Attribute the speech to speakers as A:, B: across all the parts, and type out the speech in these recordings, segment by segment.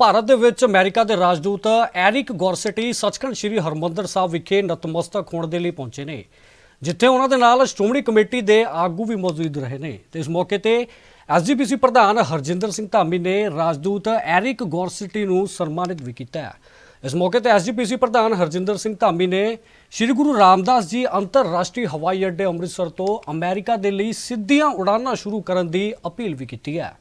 A: ਭਾਰਤ ਦੇ ਵਿੱਚ ਅਮਰੀਕਾ ਦੇ ਰਾਜਦੂਤ ਐਰਿਕ ਗੋਰਸਟੀ ਸੱਚਖੰਡ ਸ੍ਰੀ ਹਰਮੰਦਰ ਸਾਹਿਬ ਵਿਖੇ ਨਤਮਸਤਕ ਹੋਣ ਦੇ ਲਈ ਪਹੁੰਚੇ ਨੇ, ਜਿੱਥੇ ਉਹਨਾਂ ਦੇ ਨਾਲ ਸ਼੍ਰੋਮਣੀ ਕਮੇਟੀ ਦੇ ਆਗੂ ਵੀ ਮੌਜੂਦ ਰਹੇ ਨੇ। ਤੇ ਇਸ ਮੌਕੇ ਤੇ ਐਸਜੀਪੀਸੀ ਪ੍ਰਧਾਨ ਹਰਜਿੰਦਰ ਸਿੰਘ ਧਾਮੀ ਨੇ ਰਾਜਦੂਤ ਐਰਿਕ ਗੋਰਸਟੀ ਨੂੰ ਸਨਮਾਨਿਤ ਵੀ ਕੀਤਾ ਇਸ ਮੌਕੇ ਤੇ ਐਸਜੀਪੀਸੀ ਪ੍ਰਧਾਨ ਹਰਜਿੰਦਰ ਸਿੰਘ ਧਾਮੀ ਨੇ ਸ੍ਰੀ ਗੁਰੂ ਰਾਮਦਾਸ ਜੀ ਅੰਤਰਰਾਸ਼ਟਰੀ ਹਵਾਈ ਅੱਡੇ ਅੰਮ੍ਰਿਤਸਰ ਤੋਂ ਅਮਰੀਕਾ ਦੇ ਲਈ ਸਿੱਧੀਆਂ ਉਡਾਨਾਂ ਸ਼ੁਰੂ ਕਰਨ ਦੀ ਅਪੀਲ ਵੀ ਕੀਤੀ ਹੈ।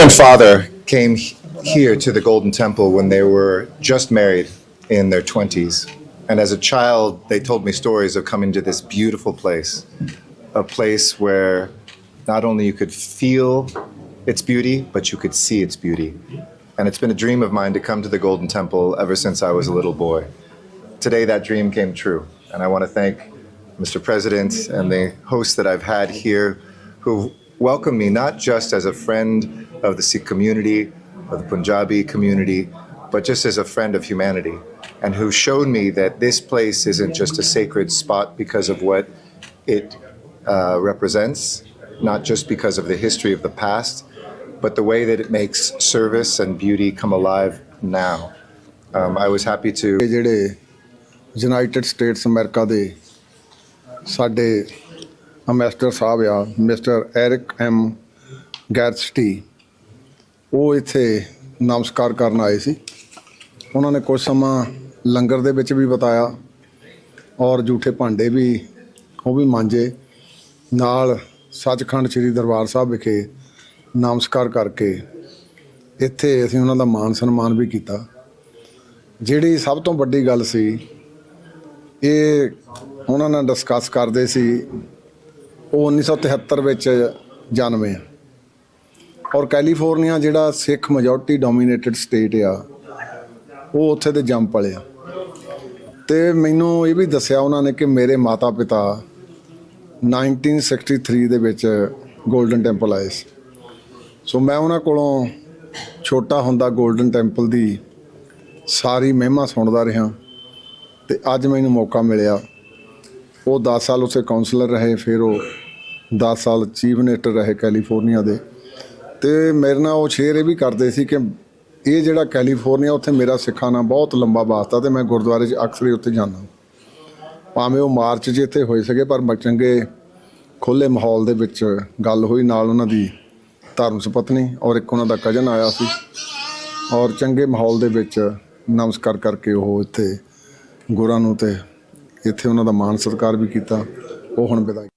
B: And father came here to the Golden Temple when they were just married in their 20s. And as a child, they told me stories of coming to this beautiful place, a place where not only you could feel its beauty, but you could see its beauty. And it's been a dream of mine to come to the Golden Temple ever since I was a little boy. Today, that dream came true. And I want to thank Mr. President and the hosts that I've had here who welcomed me not just as a friend of the Sikh community, of the Punjabi community, but just as a friend of humanity, and who showed me that this place isn't just a sacred spot because of what it uh, represents, not just because of the history of the past, but the way that it makes service and beauty come alive now. Um, I was happy to.
C: ਇਹ ਜਿਹੜੇ United States America ਦੇ ਸਾਡੇ Ambassador ਸਾਹਿਬ ਆ, mister Eric M ਗੈਰਸਟੀ। ਉਹ ਇੱਥੇ ਨਮਸਕਾਰ ਕਰਨ ਆਏ ਸੀ। ਉਹਨਾਂ ਨੇ ਕੁਝ ਸਮਾਂ ਲੰਗਰ ਦੇ ਵਿੱਚ ਵੀ ਬਤਾਇਆ ਔਰ ਝੂਠੇ ਭਾਂਡੇ ਵੀ, ਉਹ ਵੀ ਮਾਂਜੇ। ਨਾਲ ਸੱਚਖੰਡ ਸ੍ਰੀ ਦਰਬਾਰ ਸਾਹਿਬ ਵਿਖੇ ਨਮਸਕਾਰ ਕਰਕੇ ਇੱਥੇ ਅਸੀਂ ਉਹਨਾਂ ਦਾ ਮਾਨ ਸਨਮਾਨ ਵੀ ਕੀਤਾ। ਜਿਹੜੀ ਸਭ ਤੋਂ ਵੱਡੀ ਗੱਲ ਸੀ, ਇਹ ਉਹਨਾਂ ਨਾਲ ਡਿਸਕਸ ਕਰਦੇ ਸੀ ਉਹ 1973 ਵਿੱਚ ਜਨਮੇ ਆ। ਔਰ ਕੈਲੀਫੋਰਨੀਆ ਜਿਹੜਾ ਸਿੱਖ ਮੈਜੋਰਟੀ ਡੋਮੀਨੇਟਡ ਸਟੇਟ ਆ, ਉਹ ਉੱਥੇ ਦੇ ਜੰਮ ਪਲੇ ਆ। ਤੇ ਮੈਨੂੰ ਇਹ ਵੀ ਦੱਸਿਆ ਉਹਨਾਂ ਨੇ ਕਿ ਮੇਰੇ ਮਾਤਾ ਪਿਤਾ 1963 ਦੇ ਵਿੱਚ 골ਡਨ ਟੈਂਪਲ ਆਏ ਸੀ। ਸੋ ਮੈਂ ਉਹਨਾਂ ਕੋਲੋਂ ਛੋਟਾ ਹੁੰਦਾ 골ਡਨ ਟੈਂਪਲ ਦੀ ਸਾਰੀ ਮਹਿਮਾ ਸੁਣਦਾ ਰਿਹਾ ਤੇ ਅੱਜ ਮੈਨੂੰ ਮੌਕਾ ਮਿਲਿਆ। ਉਹ 10 ਸਾਲ ਉੱਥੇ ਕਾਉਂਸਲਰ ਰਹੇ, ਫਿਰ ਉਹ 10 ਸਾਲ ਚੀਫ ਮਿਨਿਸਟਰ ਰਹੇ ਕੈਲੀਫੋਰਨੀਆ ਦੇ। ਤੇ ਮੇਰੇ ਨਾਲ ਉਹ ਸ਼ੇਅਰ ਇਹ ਵੀ ਕਰਦੇ ਸੀ ਕਿ ਇਹ ਜਿਹੜਾ ਕੈਲੀਫੋਰਨੀਆ, ਉੱਥੇ ਮੇਰਾ ਸਿੱਖਾਂ ਨਾਲ ਬਹੁਤ ਲੰਬਾ ਵਾਸਤਾ ਤੇ ਮੈਂ ਗੁਰਦੁਆਰੇ 'ਚ ਅਕਸਰ ਹੀ ਉੱਥੇ ਜਾਂਦਾ ਭਾਵੇਂ ਉਹ ਮਾਰਚ 'ਚ ਇੱਥੇ ਹੋਏ ਸਕੇ ਪਰ ਮ- ਚੰਗੇ ਖੁੱਲੇ ਮਾਹੌਲ ਦੇ ਵਿੱਚ ਗੱਲ ਹੋਈ ਨਾਲ ਉਹਨਾਂ ਦੀ ਧਰਮ ਸੁਪਤਨੀ ਔਰ ਇੱਕ ਉਹਨਾਂ ਦਾ ਕਜ਼ਨ ਆਇਆ ਸੀ ਔਰ ਚੰਗੇ ਮਾਹੌਲ ਦੇ ਵਿੱਚ ਨਮਸਕਾਰ ਕਰਕੇ ਉਹ ਇੱਥੇ ਗੁਰਾਂ ਨੂੰ ਤੇ ਇੱਥੇ ਉਹਨਾਂ ਦਾ ਮਾਣ ਸਤਿਕਾਰ ਵੀ ਕੀਤਾ। ਉਹ ਹੁਣ ਵਿਦਾਈ